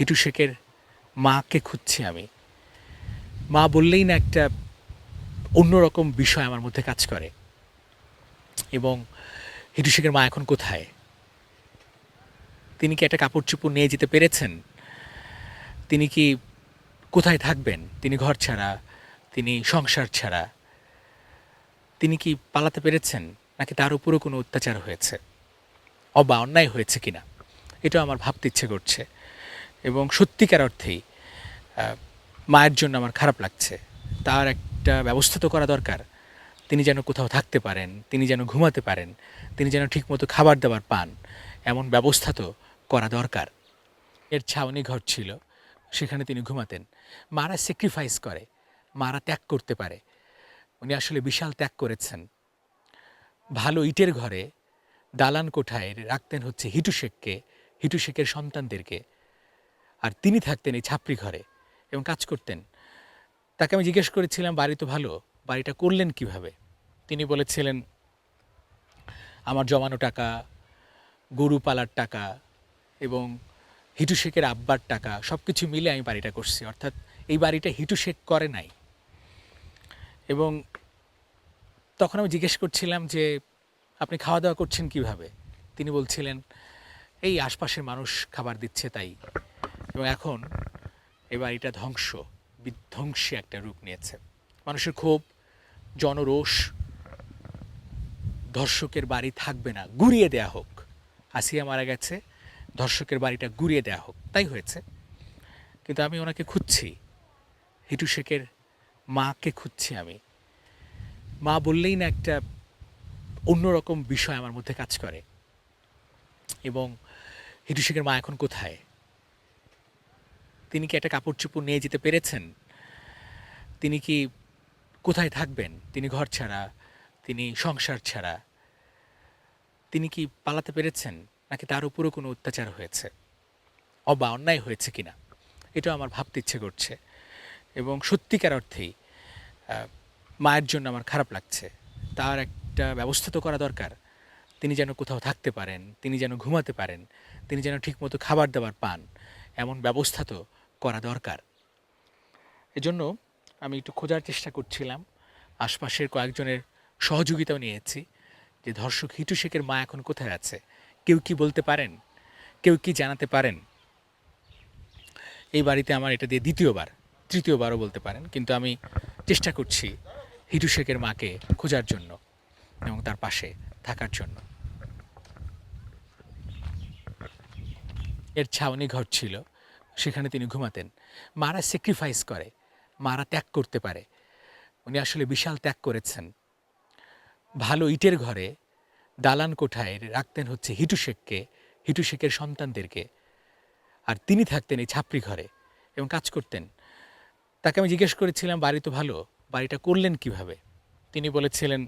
হিটু শেখের মাকে খুঁজছি আমি। মা বললেই না একটা অন্যরকম বিষয় আমার মধ্যে কাজ করে। এবং হিটু শেখের মা এখন কোথায়? তিনি কি একটা কাপড় চুপড় নিয়ে যেতে পেরেছেন? তিনি কি কোথায় থাকবেন? তিনি ঘর ছাড়া? তিনি সংসার ছাড়া? তিনি কি পালাতে পেরেছেন? নাকি তার উপরও কোনো অত্যাচার হয়েছে? অবা অন্যায় হয়েছে কিনা? এটা আমার ভাবতে ইচ্ছে করছে। এবং সত্যিকার অর্থেই মায়ের জন্য আমার খারাপ লাগছে। তার একটা ব্যবস্থা তো করা দরকার। তিনি যেন কোথাও থাকতে পারেন, তিনি যেন ঘুমাতে পারেন, তিনি যেন ঠিকমতো খাবার দাবার পান, এমন ব্যবস্থা তো করা দরকার। এর ছাউনি ঘর ছিল, সেখানে তিনি ঘুমাতেন। মারা স্যাক্রিফাইস করে, মারা ত্যাগ করতে পারে। উনি আসলে বিশাল ত্যাগ করেছেন। ভালো ইটের ঘরে দালান কোঠায় রাখতেন হচ্ছে হিটু শেখকে, হিটু শেখের সন্তানদেরকে। আর তিনি থাকতেন এই ছাপড়ি ঘরে এবং কাজ করতেন। তাকে আমি জিজ্ঞেস করেছিলাম, বাড়ি তো ভালো, বাড়িটা করলেন কীভাবে? তিনি বলেছিলেন, আমার জমানো টাকা গরু পালার টাকা এবং হিটু শেখের আব্বার টাকা সব কিছু মিলে আমি বাড়িটা করছি। অর্থাৎ এই বাড়িটা হিটু শেখ করে নাই। এবং তখন আমি জিজ্ঞেস করছিলাম যে, আপনি খাওয়া দাওয়া করছেন কীভাবে? তিনি বলছিলেন, এই আশপাশের মানুষ খাবার দিচ্ছে তাই। এবং এখন এই বাড়িটা ধ্বংস, বিধ্বংসী একটা রূপ নিয়েছে। মানুষের ক্ষোভ, জনরোষ, ধর্ষকের বাড়ি থাকবে না, গুড়িয়ে দেয়া হোক। আসিয়া মারা গেছে, ধর্ষকের বাড়িটা গুড়িয়ে দেয়া হোক, তাই হয়েছে। কিন্তু আমি ওনাকে খুঁজছি, হিটু শেখের মাকে খুঁজছি আমি। মা বললেই না একটা অন্যরকম বিষয় আমার মধ্যে কাজ করে। এবং হিটু শেখের মা এখন কোথায়? তিনি কি একটা কাপড় চুপড় নিয়ে যেতে পেরেছেন? তিনি কি কোথায় থাকবেন? তিনি ঘর ছাড়া? তিনি সংসার ছাড়া? তিনি কি পালাতে পেরেছেন? নাকি তার উপরও কোনো অত্যাচার হয়েছে? অবা অন্যায় হয়েছে কিনা? এটা আমার ভাবতে ইচ্ছে করছে। এবং সত্যিকার অর্থেই মায়ের জন্য আমার খারাপ লাগছে। তার একটা ব্যবস্থা তো করা দরকার। তিনি যেন কোথাও থাকতে পারেন, তিনি যেন ঘুমাতে পারেন, তিনি যেন ঠিকমতো খাবার দাবার পান, এমন ব্যবস্থা তো করা দরকার। এজন্য আমি একটু খোঁজার চেষ্টা করছিলাম। আশপাশের কয়েকজনের সহযোগিতাও নিয়েছি যে ধর্ষক হিটু শেখের মা এখন কোথায় আছে? কেউ কি বলতে পারেন? কেউ কি জানাতে পারেন? এই বাড়িতে আমার এটা দিয়ে দ্বিতীয়বার, তৃতীয়বারও বলতে পারেন, কিন্তু আমি চেষ্টা করছি হিটু শেখের মাকে খোঁজার জন্য এবং তার পাশে থাকার জন্য। এর ছাউনি ঘর ছিল। সেখানে তিনি ঘুমাতেন। মারা স্যাক্রিফাইস করে, মারা ত্যাগ করতে পারে। উনি আসলে বিশাল ত্যাগ করেছেন। ভালো ইটের ঘরে দালান কোঠায় রাখতেন হচ্ছে হিটু শেখকে, হিটু শেখের সন্তানদেরকে। আর তিনি থাকতেন এই ছাপড়ি ঘরে এবং কাজ করতেন। তাকে আমি জিজ্ঞেস করেছিলাম, বাড়ি তো ভালো, বাড়িটা করলেন কীভাবে? তিনি বলেছিলেন